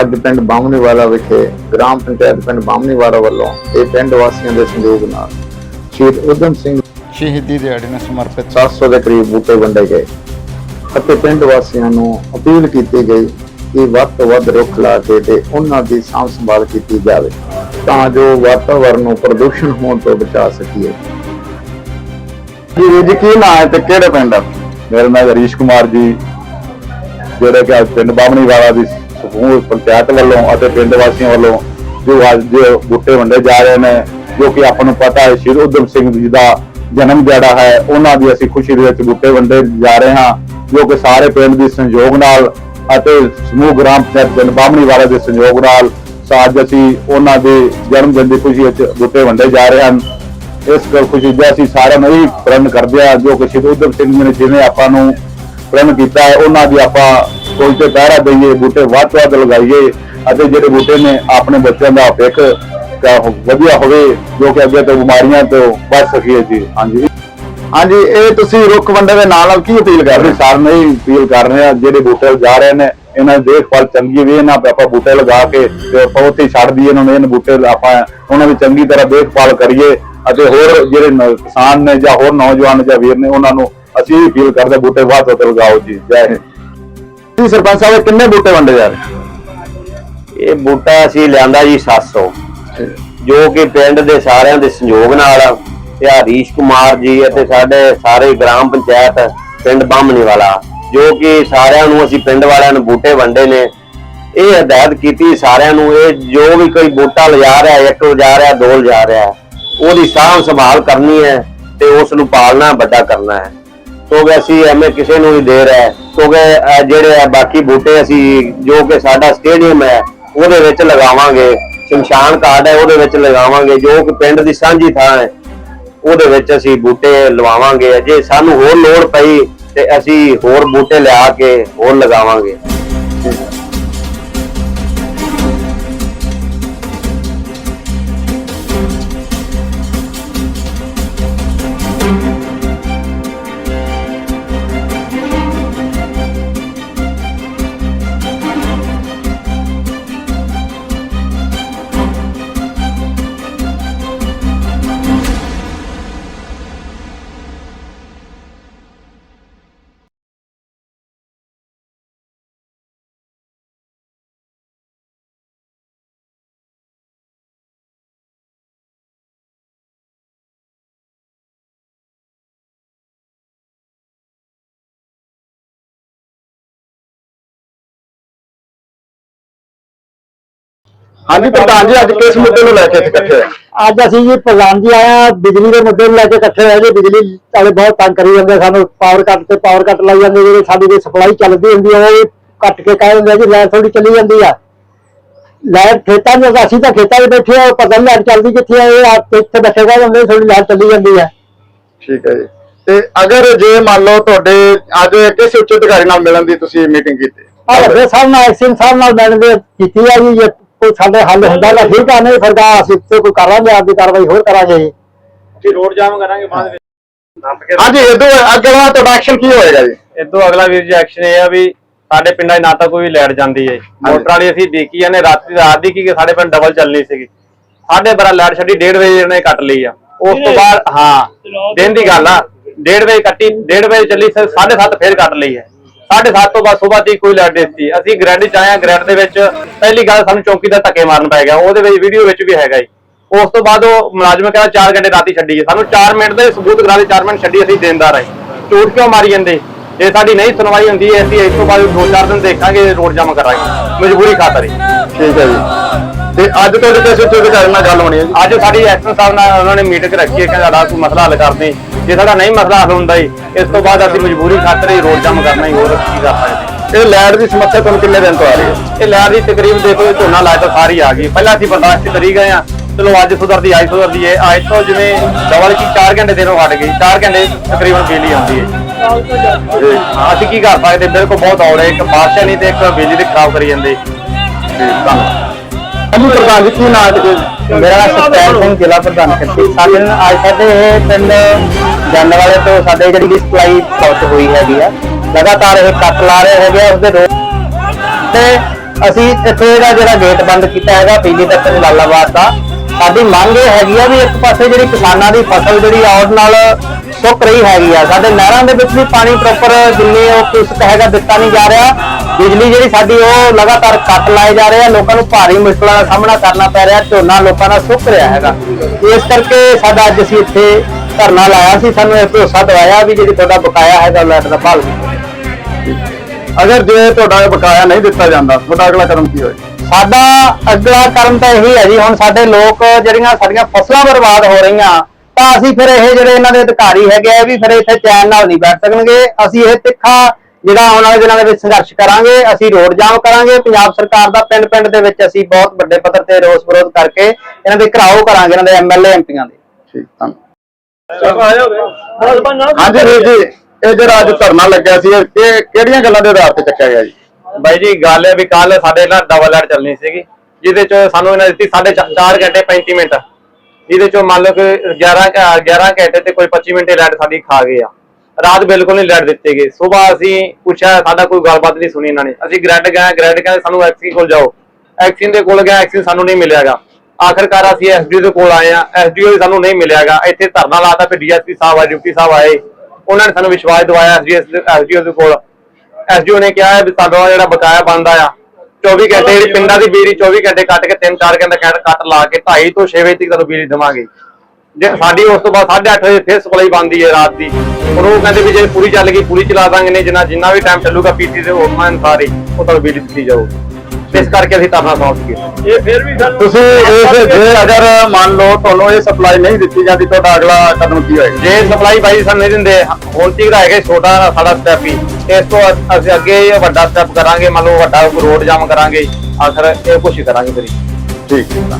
ਅੱਜ ਪਿੰਡ ਬਾਮਣੀਵਾਲਾ ਵਿਖੇ ਗ੍ਰਾਮ ਪੰਚਾਇਤ ਪਿੰਡ ਬਾਮਣੀਵਾਲਾ ਵੱਲੋਂ ਇਹ ਪਿੰਡ ਵਾਸੀਆਂ ਦੇ ਸਹਿਯੋਗ ਨਾਲ ਸ਼ਹੀਦ ਉਦਮ ਸਿੰਘ ਸ਼ਹੀਦੀ ਦਿਹਾੜੇ ਨੂੰ ਸਮਰਪਿਤ 700 ਦੇ ਕਰੀਬ ਬੂਟੇ ਵੰਡੇ ਗਏ ਅਤੇ ਪਿੰਡ ਵਾਸੀਆਂ ਨੂੰ ਅਪੀਲ ਕੀਤੀ ਗਈ ਕਿ ਵੱਧ ਤੋਂ ਵੱਧ ਰੁੱਖ ਲਾ ਕੇ ਤੇ ਉਹਨਾਂ ਦੀ ਸਾਂਭ ਸੰਭਾਲ ਕੀਤੀ ਜਾਵੇ ਤਾਂ ਜੋ ਵਾਤਾਵਰਣ ਨੂੰ ਪ੍ਰਦੂਸ਼ਣ ਹੋਣ ਤੋਂ ਬਚਾ ਸਕੀਏ। ਜੀ ਜੀ ਕੀ ਨਾਂ ਹੈ ਤੇ ਕਿਹੜੇ ਪਿੰਡ ਆ? ਮੇਰਾ ਨਾਮ ਹਰੀਸ਼ ਕੁਮਾਰ ਜੀ ਜਿਹੜੇ ਕਿ ਅੱਜ ਪਿੰਡ ਬਾਹਮਣੀ ਵਾਲਾ ਦੀ ਸਮੂਹ ਪੰਚਾਇਤ ਵੱਲੋਂ ਅਤੇ ਪਿੰਡ ਵਾਸੀਆਂ ਵੱਲੋਂ ਜੋ ਅੱਜ ਬੂਟੇ ਵੰਡੇ ਜਾ ਰਹੇ ਨੇ, ਜੋ ਕਿ ਆਪਾਂ ਨੂੰ ਪਤਾ ਹੈ ਸ਼੍ਰੀ ਉਦਮ ਸਿੰਘ ਜੀ ਦਾ ਜਨਮ ਦਿਹਾੜਾ ਹੈ, ਉਹਨਾਂ ਦੀ ਅਸੀਂ ਖੁਸ਼ੀ ਦੇ ਵਿੱਚ ਬੂਟੇ ਵੰਡੇ ਜਾ ਰਹੇ ਹਾਂ, ਜੋ ਕਿ ਸਾਰੇ ਪਿੰਡ ਦੇ ਸੰਯੋਗ ਨਾਲ ਅਤੇ ਸਮੂਹ ਗ੍ਰਾਮ ਪੰਚਾਇਤ ਪਿੰਡ ਵਾਲਾ ਦੇ ਸੰਯੋਗ ਨਾਲ ਅੱਜ ਅਸੀਂ ਉਹਨਾਂ ਦੇ ਜਨਮ ਦਿਨ ਦੀ ਖੁਸ਼ੀ ਵਿੱਚ ਬੂਟੇ ਵੰਡੇ ਜਾ ਰਹੇ ਹਨ। ਇਸ ਗੱਲ ਖੁਸ਼ੀ ਦਾ ਅਸੀਂ ਸਾਰਿਆਂ ਨੂੰ ਹੀ ਪ੍ਰਣ ਕਰਦੇ ਹਾਂ, ਜੋ ਕਿ ਸ਼ਹੀਦ ਉਧਮ ਸਿੰਘ ਜੀ ਨੇ ਜਿਵੇਂ ਆਪਾਂ ਨੂੰ ਪ੍ਰਣ ਕੀਤਾ ਹੈ, ਉਹਨਾਂ ਦੀ ਆਪਾਂ ਫੁੱਲ ਤੇ ਪਹਿਰਾ ਦਈਏ ਬੂਟੇ ਵੱਧ ਤੋਂ ਵੱਧ ਲਗਾਈਏ ਅਤੇ ਜਿਹੜੇ ਬੂਟੇ ਨੇ ਆਪਣੇ ਬੱਚਿਆਂ ਦਾ ਭਵਿੱਖ ਵਧੀਆ ਹੋਵੇ ਜੋ ਕਿ ਅੱਗੇ ਤੋਂ ਬਿਮਾਰੀਆਂ ਤੋਂ ਬਚ ਸਕੀਏ ਜੀ। ਹਾਂਜੀ। ਹਾਂਜੀ ਇਹ ਤੁਸੀਂ ਰੁੱਖ ਵੰਡੇ ਦੇ ਨਾਲ ਨਾਲ ਕੀ ਅਪੀਲ ਕਰ ਰਹੇ? ਸਾਰਿਆਂ ਨੂੰ ਅਪੀਲ ਕਰ ਰਹੇ ਆ ਜਿਹੜੇ ਬੂਟੇ ਜਾ ਰਹੇ ਨੇ ਇਹਨਾਂ ਦੀ ਦੇਖਭਾਲ ਚੰਗੀ ਵੀ ਇਹਨਾਂ ਆਪਾਂ ਬੂਟੇ ਲਗਾ ਕੇ ਤੇ ਆਪਾਂ ਛੱਡ ਦਈਏ ਇਹਨਾਂ ਨੂੰ ਇਹਨਾਂ ਬੂਟੇ ਆਪਾਂ ਉਹਨਾਂ ਦੀ ਚੰਗੀ ਤਰ੍ਹਾਂ ਦੇਖਭਾਲ ਕਰੀਏ ਅਤੇ ਹੋਰ ਜਿਹੜੇ ਕਿਸਾਨ ਨੇ ਜਾਂ ਹੋਰ ਨੌਜਵਾਨ ਜਾਂ ਵੀਰ ਨੇ ਉਹਨਾਂ ਨੂੰ ਅਸੀਂ ਵੀ ਅਪੀਲ ਕਰਦੇ ਹਾਂ, ਬੂਟੇ ਵੱਧ ਤੋਂ ਲਗਾਓ ਜੀ। ਜੈ ਹਿੰਦ। ਜੀ ਸਰਪੰਚ ਸਾਹਿਬ ਕਿੰਨੇ ਬੂਟੇ ਵੰਡੇ ਜਾ ਰਹੇ? ਇਹ ਬੂਟਾ ਅਸੀਂ ਲਿਆਂਦਾ ਜੀ 700 ਜੋ ਕਿ ਪਿੰਡ ਦੇ ਸਾਰਿਆਂ ਦੇ ਸੰਯੋਗ ਨਾਲ ਤੇ ਹਰੀਸ਼ ਕੁਮਾਰ ਜੀ ਅਤੇ ਸਾਡੇ ਸਾਰੇ ਗ੍ਰਾਮ ਪੰਚਾਇਤ ਪਿੰਡ ਬਾਹਮਣੀ ਵਾਲਾ। ਜੋ ਕਿ ਸਾਰਿਆਂ ਨੂੰ ਅਸੀਂ ਪਿੰਡ ਵਾਲਿਆਂ ਨੂੰ ਬੂਟੇ ਵੰਡੇ ਨੇ। ਇਹ ਹਦਾਇਤ ਕੀਤੀ ਸਾਰਿਆਂ ਨੂੰ, ਇਹ ਜੋ ਵੀ ਕੋਈ ਬੂਟਾ ਲਿਜਾ ਰਿਹਾ, ਇੱਕ ਲਿਜਾ ਰਿਹਾ, ਦੋ ਲਿਜਾ ਰਿਹਾ, ਉਹਦੀ ਸਾਂਭ ਸੰਭਾਲ ਕਰਨੀ ਹੈ ਤੇ ਉਸ ਨੂੰ ਪਾਲਣਾ ਵੱਡਾ ਕਰਨਾ ਹੈ। ਕਿਉਂਕਿ ਅਸੀਂ ਐਵੇਂ ਕਿਸੇ ਨੂੰ ਨਹੀਂ ਦੇ ਰਹੇ ਕਿਉਂਕਿ ਜਿਹੜੇ ਬਾਕੀ ਬੂਟੇ ਅਸੀਂ ਜੋ ਕਿ ਸਾਡਾ ਸਟੇਡੀਅਮ ਹੈ, ਉਹਦੇ ਵਿੱਚ ਲਗਾਵਾਂਗੇ। ਸ਼ਮਸ਼ਾਨ ਘਾਟ ਹੈ, ਉਹਦੇ ਵਿੱਚ ਲਗਾਵਾਂਗੇ। ਜੋ ਕਿ ਪਿੰਡ ਦੀ ਸਾਂਝੀ ਥਾਂ ਹੈ, ਉਹਦੇ ਵਿੱਚ ਅਸੀਂ ਬੂਟੇ ਲਵਾਵਾਂਗੇ। ਜੇ ਸਾਨੂੰ ਹੋਰ ਲੋੜ ਪਈ ਤੇ ਅਸੀਂ ਹੋਰ ਬੂਟੇ ਲਿਆ ਕੇ ਹੋਰ ਲਗਾਵਾਂਗੇ। ਹਾਂਜੀ ਪ੍ਰਧਾਨ ਜੀ ਅੱਜ ਕਿਸ ਮੁੱਦੇ ਨੂੰ ਲੈ ਕੇ ਇੱਥੇ ਇਕੱਠੇ ਹੋਏ? ਅੱਜ ਅਸੀਂ ਜੀ ਪ੍ਰਧਾਨ ਜੀ ਆਏ ਆ ਬਿਜਲੀ ਦੇ ਮੁੱਦੇ ਨੂੰ ਲੈ ਕੇ ਇਕੱਠੇ ਹੋਏ ਜੀ। ਬਿਜਲੀ ਵਾਲੇ ਬਹੁਤ ਤੰਗ ਕਰੀ ਜਾਂਦੇ ਸਾਨੂੰ ਪਾਵਰ ਕੱਟ ਤੇ ਪਾਵਰ ਕੱਟ ਲਾਈ ਜਾਂਦੇ ਜਿਹੜੇ ਸਾਡੀ ਕੋਈ ਸਪਲਾਈ ਚੱਲਦੀ ਹੁੰਦੀ ਹੈ ਉਹ ਕੱਟ ਕੇ ਕਹਿ ਦਿੰਦੇ ਜੀ ਲਾਈਟ ਥੋੜੀ ਚਲੀ ਜਾਂਦੀ ਆ। ਲਾਈਟ ਖੇਤਾਂ 'ਚ ਅਸੀਂ ਤਾਂ ਖੇਤਾਂ 'ਚ ਬੈਠੇ ਆ ਪਤਾ ਨਹੀਂ ਲਾਈਟ ਚੱਲਦੀ ਕਿੱਥੇ ਆ ਇਹ ਇੱਥੇ ਬੈਠੇ ਕਹਿ ਦਿੰਦੇ ਥੋੜੀ ਲਾਈਟ ਚੱਲੀ ਜਾਂਦੀ ਆ। ਠੀਕ ਹੈ ਜੀ। ਤੇ ਅਗਰ ਜੇ ਮੰਨ ਲਓ ਤੁਹਾਡੇ ਅੱਜ ਕਿਸੇ ਉੱਚ ਅਧਿਕਾਰੀ ਨਾਲ ਮਿਲਣ ਦੀ ਤੁਸੀਂ ਮੀਟਿੰਗ ਕੀਤੀ? ਆ ਵੱਡੇ ਸਾਹਿਬ ਨਾਲ ਐਕਸ਼ਨ ਸਾਹਿਬ ਨਾਲ ਦੇ ਕੀਤੀ ਆ ਜੀ ਜੇ ਕੋਈ ਸਾਡੇ ਹੱਲ ਹੁੰਦਾ ਤਾਂ ਠੀਕ ਆ ਨਹੀਂ ਫਿਰ ਤਾਂ ਅਸੀਂ ਤੇ ਕੋਈ ਕਰਾਂਗੇ ਆਪਦੀ ਕਾਰਵਾਈ ਹੋਰ ਕਰਾਂਗੇ ਜੀ। ਹਾਂਜੀ ਇਦੋਂ ਅਗਲਾ ਤੁਹਾਡਾ ਐਕਸ਼ਨ ਕੀ ਹੋਏਗਾ ਜੀ? ਇਦੋਂ ਅਗਲਾ ਵੀਰ ਜੀ ਐਕਸ਼ਨ ਇਹ ਆ ਵੀ ਸਾਡੇ ਪਿੰਡਾਂ 'ਚ ਨਾ ਤਾਂ ਕੋਈ ਲਾਈਟ ਜਾਂਦੀ ਹੈ ਮੋਟਰ ਵਾਲੀ ਅਸੀਂ ਦੇਖੀ ਜਾਂਦੇ ਰਾਤੀ ਰਾਤ ਦੀ ਕੀ ਕਿ ਸਾਡੇ ਪਿੰਡ ਡਬਲ ਚੱਲਣੀ ਸੀਗੀ। ਸਾਡੇ ਬਰਾ ਲਾਈਟ ਛੱਡੀ 1:30 ਵਜੇ ਇਹਨੇ ਕੱਟ ਲਈ ਆ। ਉਸ ਤੋਂ ਬਾਅਦ ਹਾਂ ਦਿਨ ਦੀ ਗੱਲ ਆ। 1:30 ਵਜੇ ਕੱਟੀ 1:30 ਵਜੇ ਚੱਲੀ 7:30 ਫੇਰ ਕੱਟ ਲਈ ਹੈ। 7:30 ਤੋਂ ਬਾਅਦ ਸਵੇਰ ਦੀ ਕੋਈ ਨਹੀਂ ਦਿੱਤੀ ਅਸੀਂ ਗ੍ਰੈਂਡ 'ਚ ਆਏ ਆ ਗ੍ਰੈਂਡ ਦੇ ਵਿੱਚ ਪਹਿਲੀ ਗੱਲ ਸਾਨੂੰ ਚੌਂਕੀ ਦਾ ਧੱਕੇ ਮਾਰਨ ਪੈ ਗਿਆ। ਉਹਦੇ ਵਿੱਚ ਵੀਡੀਓ ਵਿੱਚ ਵੀ ਹੈਗਾ ਜੀ। ਉਸ ਤੋਂ ਬਾਅਦ ਉਹ ਮੁਲਾਜ਼ਮ ਕਹਿੰਦਾ 4 ਘੰਟੇ ਰਾਤੀ ਛੱਡੀ ਸਾਨੂੰ 4 ਮਿੰਟ ਦੇ ਸਬੂਤ ਕਰਾ ਦੇ 4 ਮਿੰਟ ਛੱਡੀ ਅਸੀਂ ਦੇਣਦਾਰ ਆਏ ਝੂਠ ਕਿਉਂ ਮਾਰੀ ਜਾਂਦੇ? ਜੇ ਸਾਡੀ ਨਹੀਂ ਸੁਣਵਾਈ ਹੁੰਦੀ ਹੈ ਅਸੀਂ ਇਸ ਤੋਂ ਬਾਅਦ 2-4 ਦਿਨ ਦੇਖਾਂਗੇ ਰੋਡ ਜਾਮ ਕਰਾਂਗੇ। ਮਜਬੂਰੀ ਖਾਤਰ ਹੀ। ਠੀਕ ਹੈ ਜੀ। ਤੇ ਅੱਜ ਤੁਹਾਡੇ ਕਿਸੇ ਉੱਚ ਅਧਿਕਾਰੀ ਨਾਲ ਗੱਲ ਹੋਣੀ ਹੈ ਅੱਜ ਸਾਡੀ ਐਕਸ਼ਨ ਸਾਹਿਬ ਨਾਲ ਉਹਨਾਂ ਨੇ ਮੀਟਿੰਗ ਰੱਖੀ ਹੈ ਕਿ ਸਾਡਾ ਕੋਈ ਮਸਲਾ ਹੱਲ ਕਰਦੇ ਜੇ ਸਾਡਾ ਨਹੀਂ ਮਸਲਾ ਹੱਲ ਹੁੰਦਾ ਜੀ ਇਸ ਤੋਂ ਬਾਅਦ ਅਸੀਂ ਮਜਬੂਰੀ ਖਾਤਰ ਹੀ ਰੋਡ ਜਾਮ ਕਰਨਾ ਹੀ ਹੋਰ ਕੀ ਕਰ ਸਕਦੇ ਇਹ ਲਾਈਟ ਦੀ ਸਮੱਸਿਆ ਤੁਹਾਨੂੰ ਕਿੰਨੇ ਦਿਨ ਤੋਂ ਆ ਰਹੀ ਹੈ? ਇਹ ਲੈਰ ਦੀ ਤਕਰੀਬ ਦੇਖੋ ਇਹ ਝੋਨਾ ਲਾਇਆ ਤਾਂ ਸਾਰੀ ਆ ਗਈ। ਪਹਿਲਾਂ ਅਸੀਂ ਬਰਦਾਸ਼ਤ ਕਰੀ ਗਏ ਆ ਚਲੋ ਅੱਜ ਸੁਧਰਦੀ ਅੱਜ ਸੁਧਰਦੀ ਹੈ। ਅੱਜ ਤੋਂ ਜਿਵੇਂ ਡਬਲ ਕੀ 4 ਘੰਟੇ ਦੇਰੋਂ ਹਟ ਗਈ। 4 ਘੰਟੇ ਤਕਰੀਬਨ ਬਿਜਲੀ ਆਉਂਦੀ ਹੈ ਹਾਂ, ਅਸੀਂ ਕੀ ਕਰ ਸਕਦੇ? ਬਿਲਕੁਲ ਬਹੁਤ ਔੜੇ ਇੱਕ ਬਾਦਸ਼ਾਹ ਨਹੀਂ ਤੇ ਇੱਕ ਬਿਜਲੀ ਦੇ ਖਰਾਬ ਕਰੀ ਜਾਂਦੇ। ਹਾਂਜੀ ਪ੍ਰਧਾਨ ਜੀ ਕੀ ਨਾਮ ਹੈ ਮੇਰਾ ਨਾਮ ਸਤਪਾਲ ਸਿੰਘ, ਜ਼ਿਲ੍ਹਾ ਪ੍ਰਧਾਨ ਖੱਟੀ ਸਾਡੇ ਨਾਲ ਅੱਜ ਸਾਡੇ ਇਹ ਪਿੰਡ ਜਾਣ ਵਾਲੇ ਤੋਂ ਸਾਡੇ ਜਿਹੜੀ ਸਪਲਾਈ ਬਹੁਤ ਹੋਈ ਹੈਗੀ ਆ, ਲਗਾਤਾਰ ਇਹ ਕੱਟ ਲਾ ਰਹੇ ਹੈਗੇ ਆ, ਉਸਦੇ ਰੋ ਤੇ ਅਸੀਂ ਇੱਥੇ ਦਾ ਜਿਹੜਾ ਗੇਟ ਬੰਦ ਕੀਤਾ ਹੈਗਾ, ਬਿਜਲੀ ਦਫ਼ਤਰ ਜਲਾਲਾਬਾਦ ਦਾ। ਸਾਡੀ ਮੰਗ ਇਹ ਹੈਗੀ ਆ ਵੀ ਇੱਕ ਪਾਸੇ ਜਿਹੜੀ ਕਿਸਾਨਾਂ ਦੀ ਫਸਲ ਜਿਹੜੀ ਆਉਣ ਨਾਲ ਸੁੱਕ ਰਹੀ ਹੈਗੀ ਆ। ਸਾਡੇ ਨਹਿਰਾਂ ਦੇ ਵਿੱਚ ਵੀ ਪਾਣੀ ਪ੍ਰੋਪਰ ਜਿੰਨੇ ਉਹ ਕਿਸ਼ਤ ਹੈਗਾ ਦਿੱਤਾ ਨਹੀਂ ਜਾ ਰਿਹਾ। ਬਿਜਲੀ ਜਿਹੜੀ ਸਾਡੀ ਉਹ ਲਗਾਤਾਰ ਕੱਟ ਲਾਏ ਜਾ ਰਹੇ ਆ ਲੋਕਾਂ ਨੂੰ ਭਾਰੀ ਮੁਸ਼ਕਲਾਂ ਦਾ ਸਾਹਮਣਾ ਕਰਨਾ ਪੈ ਰਿਹਾ ਝੋਨਾ ਲੋਕਾਂ ਦਾ ਸੁੱਕ ਰਿਹਾ ਹੈਗਾ। ਇਸ ਕਰਕੇ ਸਾਡਾ ਅੱਜ ਅਸੀਂ ਇੱਥੇ ਧਰਨਾ ਲਾਇਆ ਸੀ ਸਾਨੂੰ ਇਹ ਭਰੋਸਾ ਦਵਾਇਆ ਵੀ ਜਿਹੜੀ ਤੁਹਾਡਾ ਬਕਾਇਆ ਹੈਗਾ ਲਾਈਟ ਦਾ ਭਾਲ ਅਗਰ ਜੇ ਤੁਹਾਡਾ ਬਕਾਇਆ ਨਹੀਂ ਦਿੱਤਾ ਜਾਂਦਾ ਤੁਹਾਡਾ ਅਗਲਾ ਕਦਮ ਕੀ ਹੋਏ? ਸਾਡਾ ਅਗਲਾ ਕਰਮ ਤਾਂ ਇਹੀ ਹੈ ਜੀ ਹੁਣ ਸਾਡੇ ਲੋਕ ਜਿਹੜੀਆਂ ਸਾਡੀਆਂ ਫਸਲਾਂ ਬਰਬਾਦ ਹੋ ਰਹੀਆਂ ਤਾਂ ਅਸੀਂ ਫਿਰ ਇਹ ਜਿਹੜੇ ਇਹਨਾਂ ਦੇ ਅਧਿਕਾਰੀ ਹੈਗੇ ਆ ਵੀ ਫਿਰ ਇੱਥੇ ਚੈਨ ਨਾਲ ਨਹੀਂ ਬੈਠ ਸਕਣਗੇ। ਅਸੀਂ ਇਹ ਤਿੱਖਾ ਜਿਹੜਾ ਆਉਣ ਵਾਲੇ ਦਿਨਾਂ ਦੇ ਵਿੱਚ ਸੰਘਰਸ਼ ਕਰਾਂਗੇ ਅਸੀਂ ਰੋਡ ਜਾਮ ਕਰਾਂਗੇ ਪੰਜਾਬ ਸਰਕਾਰ ਦਾ ਪਿੰਡ ਪਿੰਡ ਦੇ ਵਿੱਚ ਅਸੀਂ ਬਹੁਤ ਵੱਡੇ ਪੱਧਰ ਤੇ ਰੋਸ ਵਿਰੋਧ ਕਰਕੇ ਇਹਨਾਂ ਦੇ ਘਰਾਓ ਕਰਾਂਗੇ ਇਹਨਾਂ ਦੇ ਐਮਐਲਏ ਐਮਪੀਆਂ ਦੇ। ਠੀਕ ਧੰਨਵਾਦ ਹਾਂਜੀ ਵੀਰ ਜੀ ਇਹ ਜਿਹੜਾ ਅੱਜ ਧਰਨਾ ਲੱਗਿਆ ਸੀ ਇਹ ਕਿਹੜੀਆਂ ਗੱਲਾਂ ਦੇ ਆਧਾਰ ਤੇ ਚੱਕਿਆ ਗਿਆ ਜੀ? ਬਾਈ ਜੀ ਗੱਲ ਹੈ ਵੀ ਕੱਲ ਸਾਡੇ ਨਾਲ ਡਬਲ ਲਾਈਟ ਚੱਲਣੀ ਸੀਗੀ। ਜਿਹਦੇ ਚ ਸਾਨੂੰ ਇਹਨਾਂ ਦਿੱਤੀ 4.5 ਘੰਟੇ 35 ਮਿੰਟ। ਜਿਹਦੇ ਚੋਂ ਮੰਨ ਲਓ ਕਿ 11 ਘ- 11 ਘੰਟੇ ਤੇ ਕੋਈ 25 ਮਿੰਟ ਲਾਈਟ ਸਾਡੀ ਖਾ ਗਏ ਆ। ਰਾਤ ਬਿਲਕੁਲ ਨਹੀਂ ਲਾਈਟ ਦਿੱਤੇ ਗਏ। ਸਵੇਰ ਅਸੀਂ ਪੁੱਛਿਆ, ਸਾਡਾ ਕੋਈ ਗੱਲਬਾਤ ਨਹੀਂ ਸੁਣੀ ਇਹਨਾਂ ਨੇ। ਅਸੀਂ ਗ੍ਰੈਡ ਗਏ, ਗ੍ਰੈਡ ਕਹਿੰਦੇ ਸਾਨੂੰ ਐਕਸੀ ਕੋਲ ਜਾਓ। ਐਕਸੀ ਦੇ ਕੋਲ ਗਏ ਐਕਸੀ ਸਾਨੂੰ ਨਹੀਂ ਮਿਲਿਆਗਾ। ਆਖਰਕਾਰ ਅਸੀਂ ਐਸਡੀਓ ਦੇ ਕੋਲ ਆਏ ਆ ਐਸਡੀਓ ਸਾਨੂੰ ਨਹੀਂ ਮਿਲਿਆਗਾ। ਇੱਥੇ ਧਰਨਾ ਲਾਤਾ, ਫਿਰ ਡੀਐਸਪੀ ਸਾਹਿਬ ਆਏ ਡਿਊਟੀ ਸਾਹਿਬ ਆਏ। ਉਹਨਾਂ ਨੇ ਸਾਨੂੰ ਵਿਸ਼ਵਾਸ ਦਿਵਾਇਆ ਐਸਡੀਓ ਦੇ ਕੋਲ। ਐਸਡੀਓ ਨੇ ਕਿਹਾ ਵੀ ਸਾਡਾ ਜਿਹੜਾ ਬਕਾਇਆ ਬਣਦਾ ਆ 24 ਘੰਟੇ ਜਿਹੜੀ ਪਿੰਡਾਂ ਦੀ ਬਿਜਲੀ 24 ਘੰਟੇ ਕੱਟ ਕੇ 3-4 ਘੰਟੇ ਕੱਟ ਲਾ ਕੇ 2:30 ਤੋਂ 6 ਵਜੇ ਤੱਕ ਤੁਹਾਨੂੰ ਬਿਜਲੀ ਦੇਵਾਂਗੇ। ਜੇ ਸਾਡੀ ਉਸ ਤੋਂ ਬਾਅਦ 8:30 ਵਜੇ ਫਿਰ ਸਪਲਾਈ ਬੰਦੀ ਹੈ ਰਾਤ ਦੀ। ਹੁਣ ਉਹ ਕਹਿੰਦੇ ਵੀ ਜੇ ਪੂਰੀ ਚੱਲ ਗਈ ਪੂਰੀ ਚਲਾ ਦਾਂਗੇ ਨੇ ਜਿੰਨਾ ਜਿੰਨਾ ਵੀ ਟਾਈਮ ਚੱਲੂਗਾ ਪੀਟੀ ਦੇ ਉਹਨਾਂ ਅਨੁਸਾਰ ਹੀ ਉਹ ਤੁਹਾਨੂੰ ਬਿਜਲੀ ਦਿੱਤੀ ਜਾਊ ਇਸ ਕਰਕੇ ਅਸੀਂ ਧਰਨਾ ਸੌਂਪ ਗਏ ਇਹ ਫਿਰ ਵੀ ਤੁਸੀਂ ਇਸ ਜੇ ਅਗਰ ਮੰਨ ਲਓ ਤੁਹਾਨੂੰ ਇਹ ਸਪਲਾਈ ਨਹੀਂ ਦਿੱਤੀ ਜਾਂਦੀ ਤੁਹਾਡਾ ਅਗਲਾ ਕਦਮ ਕੀ ਹੋਏਗਾ? ਜੇ ਸਪਲਾਈ ਬਾਈ ਸਾਨੂੰ ਨਹੀਂ ਦਿੰਦੇ ਹੁਣ ਤੀਕ ਹੈਗਾ ਛੋਟਾ ਸਾਡਾ ਸਟੈਪ ਹੀ। ਇਸ ਤੋਂ ਅਸੀਂ ਅੱਗੇ ਇਹ ਵੱਡਾ ਸਟੈਪ ਕਰਾਂਗੇ ਮੰਨ ਲਓ ਵੱਡਾ ਰੋਡ ਜਾਮ ਕਰਾਂਗੇ ਆਖਰ ਇਹ ਕੁਛ ਕਰਾਂਗੇ ਫਿਰ। ਠੀਕ ਹੈ।